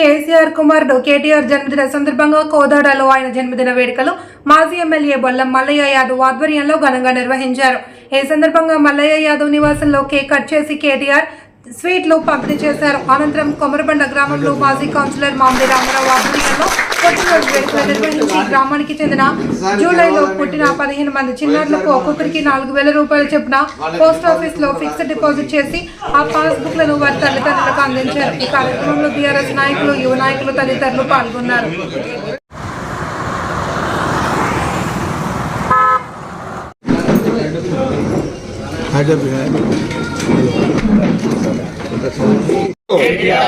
కేసీఆర్ కుమారుడు కేటీఆర్ జన్మదిన సందర్భంగా కోదాడలో ఆయన జన్మదిన వేడుకలు మాజీ ఎమ్మెల్యే బొల్లం మల్లయ్య యాదవ్ ఆధ్వర్యంలో ఘనంగా నిర్వహించారు. ఈ సందర్భంగా మల్లయ్య యాదవ్ నివాసంలో కేక్ కట్ చేసి కేటీఆర్ స్వీట్లు పంపిణీ చేశారు. అనంతరం కొమరబండ గ్రామంలో మాజీ కౌన్సిలర్ మామిడి రామారావు ఆధ్వర్యంలో పుట్టినరోజు వేడుకలు నిర్వహించి గ్రామానికి చెందిన జూలైలో పుట్టిన పదిహేను మంది చిన్నారులకు ఒక్కొక్కరికి నాలుగు వేల రూపాయలు చొప్పున పోస్ట్ ఆఫీస్లో ఫిక్స్డ్ డిపాజిట్ చేసి ఆ పాస్ బుక్లను వారి తల్లిదండ్రులకు అందించారు. ఈ కార్యక్రమంలో బీఆర్ఎస్ నాయకులు యువ నాయకులు తదితరులు పాల్గొన్నారు.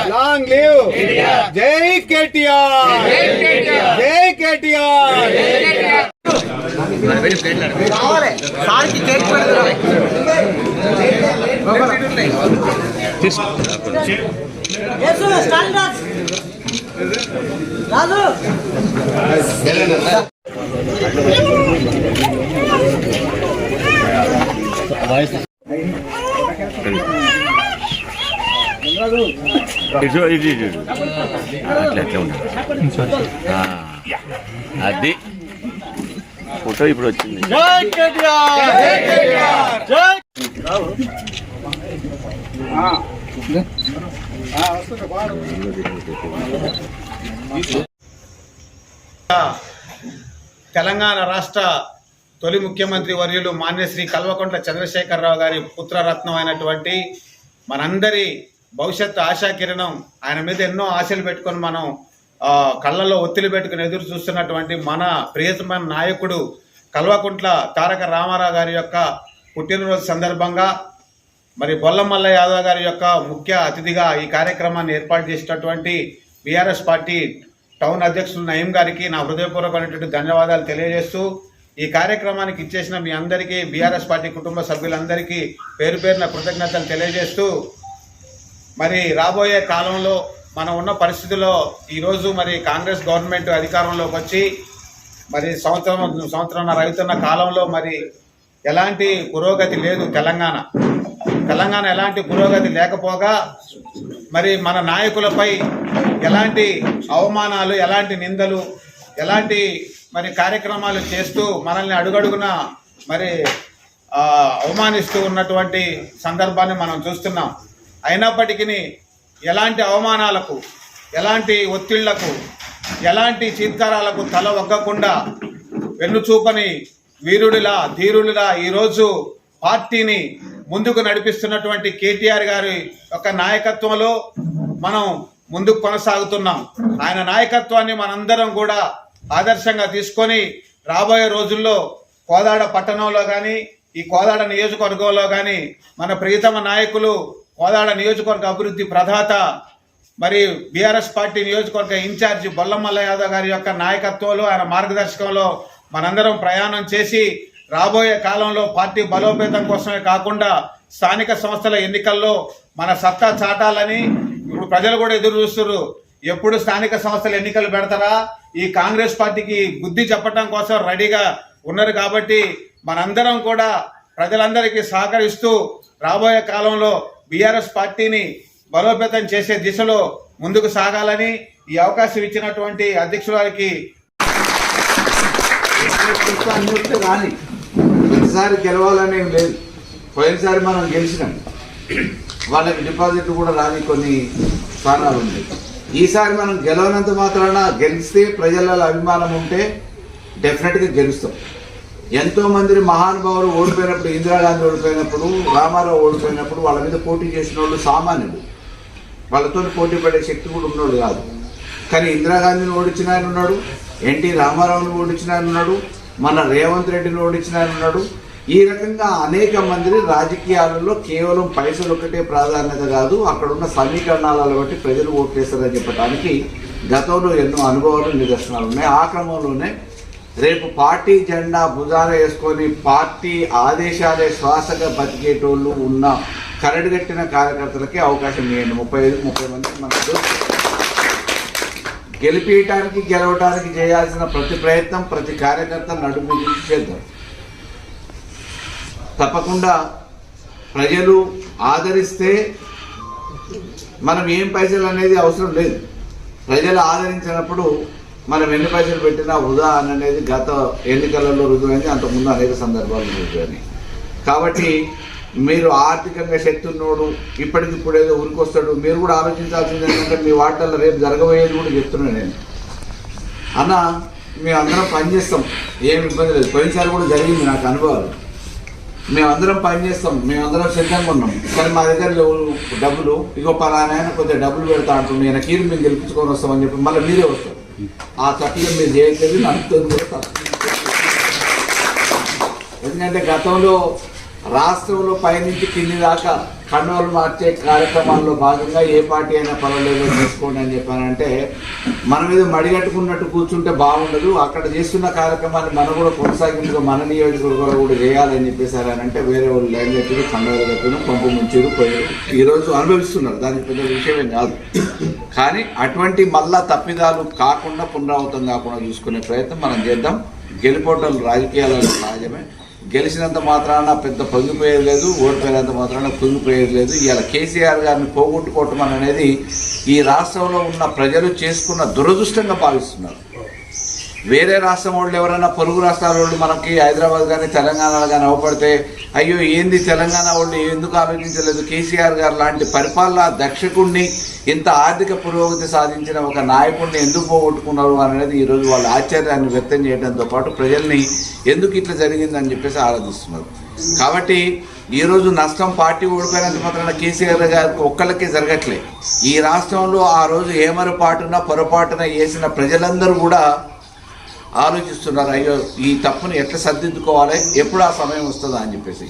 లాంగ్ లివ్ జై కేటీఆర్ జై కేటీఆర్ ఇటు ఇటు ఇటు ఇటు. అట్లా అట్లా ఉండాలి ఆ, అది ఫోటో ఇప్పుడు వచ్చింది. జై కేటీఆర్! జై కేటీఆర్! జై తెలంగాణ రాష్ట్ర తొలి ముఖ్యమంత్రి వర్యులు మాన్యశ్రీ కల్వకుంట్ల చంద్రశేఖరరావు గారి పుత్రరత్నం అయినటువంటి మనందరి భవిష్యత్తు ఆశాకిరణం ఆయన మీద ఎన్నో ఆశలు పెట్టుకొని మనం కళ్ళల్లో ఒత్తిడి పెట్టుకుని ఎదురు చూస్తున్నటువంటి మన ప్రియతమైన నాయకుడు కల్వకుంట్ల తారక రామారావు గారి యొక్క పుట్టినరోజు సందర్భంగా మరి బొల్లమల్ల యాదవ్ గారి యొక్క ముఖ్య అతిథిగా ఈ కార్యక్రమాన్ని ఏర్పాటు చేసినటువంటి బీఆర్ఎస్ పార్టీ టౌన్ అధ్యక్షులు నయీం గారికి నా హృదయపూర్వకమైనటువంటి ధన్యవాదాలు తెలియజేస్తూ ఈ కార్యక్రమానికి ఇచ్చేసిన మీ అందరికీ బీఆర్ఎస్ పార్టీ కుటుంబ సభ్యులందరికీ పేరు పేరున కృతజ్ఞతలు తెలియజేస్తూ మరి రాబోయే కాలంలో మనం ఉన్న పరిస్థితుల్లో ఈరోజు మరి కాంగ్రెస్ గవర్నమెంట్ అధికారంలోకి వచ్చి మరి సంవత్సరం సంవత్సరం రైతున్న కాలంలో మరి ఎలాంటి పురోగతి లేదు తెలంగాణ. తెలంగాణ ఎలాంటి పురోగతి లేకపోగా మరి మన నాయకులపై ఎలాంటి అవమానాలు ఎలాంటి నిందలు ఎలాంటి మరి కార్యక్రమాలు చేస్తూ మనల్ని అడుగడుగున మరి అవమానిస్తూ ఉన్నటువంటి సందర్భాన్ని మనం చూస్తున్నాం. అయినప్పటికీ ఎలాంటి అవమానాలకు ఎలాంటి ఒత్తిళ్ళకు ఎలాంటి చీత్కారాలకు తల ఒగ్గకుండా వెన్నుచూపని వీరుడిలా ధీరుడిలా ఈరోజు పార్టీని ముందుకు నడిపిస్తున్నటువంటి కేటీఆర్ గారి యొక్క నాయకత్వంలో మనం ముందుకు కొనసాగుతున్నాం. ఆయన నాయకత్వాన్ని మనందరం కూడా ఆదర్శంగా తీసుకొని రాబోయే రోజుల్లో కోదాడ పట్టణంలో కానీ ఈ కోదాడ నియోజకవర్గంలో కానీ మన ప్రియతమ నాయకులు కోదాడ నియోజకవర్గ అభివృద్ధి ప్రదాత మరి బీఆర్ఎస్ పార్టీ నియోజకవర్గ ఇన్ఛార్జి బొల్లమల్ల యాదవ్ గారి యొక్క నాయకత్వంలో ఆయన మార్గదర్శకంలో మనందరం ప్రయాణం చేసి రాబోయే కాలంలో పార్టీ బలోపేతం కోసమే కాకుండా స్థానిక సంస్థల ఎన్నికల్లో మన సత్తా చాటాలని ఇప్పుడు ప్రజలు కూడా ఎదురు చూస్తున్నారు. ఎప్పుడు స్థానిక సంస్థల ఎన్నికలు పెడతారా? ఈ కాంగ్రెస్ పార్టీకి బుద్ధి చెప్పడం కోసం రెడీగా ఉన్నారు కాబట్టి మనందరం కూడా ప్రజలందరికీ సహకరిస్తూ రాబోయే కాలంలో బీఆర్ఎస్ పార్టీని బలోపేతం చేసే దిశలో ముందుకు సాగాలని ఈ అవకాశం ఇచ్చినటువంటి అధ్యక్షుల వారికి కానీ ప్రతిసారి గెలవాలని లేదు. పోయినసారి మనం గెలిచినాం. వాళ్ళకి డిపాజిట్ కూడా రాని కొన్ని స్థానాలు ఉన్నాయి. ఈసారి మనం గెలవనంత మాత్రాన గెలిస్తే ప్రజలలో అభిమానం ఉంటే డెఫినెట్గా గెలుస్తాం. ఎంతో మంది మహానుభావులు ఓడిపోయినప్పుడు ఇందిరాగాంధీ ఓడిపోయినప్పుడు రామారావు ఓడిపోయినప్పుడు వాళ్ళ మీద పోటీ చేసిన వాళ్ళు సామాన్యులు. వాళ్ళతో పోటీ పడే శక్తి కూడా ఉన్నోడు కాదు. కానీ ఇందిరాగాంధీని ఓడించిన ఆయన ఉన్నాడు ఎన్టీ రామారావుని ఓడించిన ఆయన ఉన్నాడు మన రేవంత్ రెడ్డిని ఓడించిన ఆయన ఉన్నాడు. ఈ రకంగా అనేక మందిని రాజకీయాలలో కేవలం పైసలు ఒకటే ప్రాధాన్యత కాదు అక్కడ ఉన్న సమీకరణాలను బట్టి ప్రజలు ఓట్లేస్తారని చెప్పడానికి గతంలో ఎన్నో అనుభవాలు నిదర్శనాలు ఉన్నాయి. ఆ క్రమంలోనే రేపు పార్టీ జెండా భుజాన వేసుకొని పార్టీ ఆదేశాలే శ్వాసగా బతికేటోళ్ళు ఉన్న కరడుగట్టిన కార్యకర్తలకే అవకాశం ఇవ్వండి. ముప్పై ఐదు ముప్పై మంది మనకు గెలిపించడానికి గెలవడానికి చేయాల్సిన ప్రతి ప్రయత్నం ప్రతి కార్యకర్త నడుము చేద్దాం. తప్పకుండా ప్రజలు ఆదరిస్తే మనం ఏం పైసలు అనేది అవసరం లేదు. ప్రజలు ఆదరించినప్పుడు మనం ఎన్ని పైసలు పెట్టినా వృధా అనేది గత ఎన్నికలలో రుజువైంది అంతకుముందు అనేక సందర్భాలు రుజువని కాబట్టి మీరు ఆర్థికంగా శక్తి ఉన్నోడు ఇప్పటికిప్పుడు ఏదో ఉరికొస్తాడు మీరు కూడా ఆలోచించాల్సింది ఏంటంటే మీ వాటల్లో రేపు జరగబోయేది కూడా చెప్తున్నాను నేను. అన్న మేము అందరం పనిచేస్తాం ఏమి ఇబ్బంది లేదు. పోయినసారి కూడా జరిగింది నాకు అనుభవాలు. మేమందరం పనిచేస్తాం మేమందరం సిద్ధంగా ఉన్నాం. కానీ మా దగ్గర డబ్బులు? ఇగో పలానా కొద్దిగా డబ్బులు పెడతా అంటుంది ఈయన కీరు మేము గెలిపించుకొని వస్తామని చెప్పి మళ్ళీ మీరే వస్తారు. ఆ తప్పుగా మీరు చేయట్లేదు నడుపుతుంది కూడా తప్పు ఎందుకంటే గతంలో రాష్ట్రంలో పైనుంచి కింది దాకా కండువలు మార్చే కార్యక్రమాల్లో భాగంగా ఏ పార్టీ అయినా పర్వాలేదు చేసుకోండి అని చెప్పానంటే మన మీద మడిగట్టుకున్నట్టు కూర్చుంటే బాగుండదు. అక్కడ చేస్తున్న కార్యక్రమాన్ని మనం కూడా కొనసాగింపుగా మన నియోజకవర్గంలో కూడా చేయాలని చెప్పేసారనంటే వేరే వాళ్ళు లైన్ చెప్పారు కండువలు కట్టిన పంపు ముంచారు పోయారు ఈరోజు అనుభవిస్తున్నారు. దానికి పెద్ద విషయమే కాదు. కానీ అటువంటి మళ్ళా తప్పిదాలు కాకుండా పునరావృతం కాకుండా చూసుకునే ప్రయత్నం మనం చేద్దాం. గెలిపోవటం రాజకీయాలలో సహజమే. గెలిచినంత మాత్రాన పెద్ద పొంగిపోయేది లేదు ఓడిపోయినంత మాత్రాన కుంగిపోయేది లేదు. ఇలా కేసీఆర్ గారిని పోగొట్టుకోవటం అనేది ఈ రాష్ట్రంలో ఉన్న ప్రజలు చేసుకున్న దురదృష్టంగా భావిస్తున్నారు. వేరే రాష్ట్రం వాళ్ళు ఎవరైనా పొరుగు రాష్ట్రాల వాళ్ళు మనకి హైదరాబాద్ కానీ తెలంగాణలో కానీ అవపడితే అయ్యో ఏంది తెలంగాణ వాళ్ళు ఎందుకు ఆలోచించలేదు కేసీఆర్ గారు లాంటి పరిపాలన దక్షకుణ్ణి ఇంత ఆర్థిక పురోగతి సాధించిన ఒక నాయకుడిని ఎందుకు పోగొట్టుకున్నారు అనేది ఈరోజు వాళ్ళ ఆశ్చర్యాన్ని వ్యక్తం చేయడంతో పాటు ప్రజల్ని ఎందుకు ఇట్లా జరిగిందని చెప్పేసి ఆరాధిస్తున్నారు. కాబట్టి ఈరోజు నష్టం పార్టీ ఓడిపోయినంత మాత్రాన కేసీఆర్ గారికి ఒక్కళ్ళకే జరగట్లే. ఈ రాష్ట్రంలో ఆ రోజు ఏమరపాటున పొరపాటున వేసిన ప్రజలందరూ కూడా ఆలోచిస్తున్నారు అయ్యో ఈ తప్పును ఎట్లా సర్దిద్దుకోవాలి ఎప్పుడు ఆ సమయం వస్తుందా అని చెప్పేసి.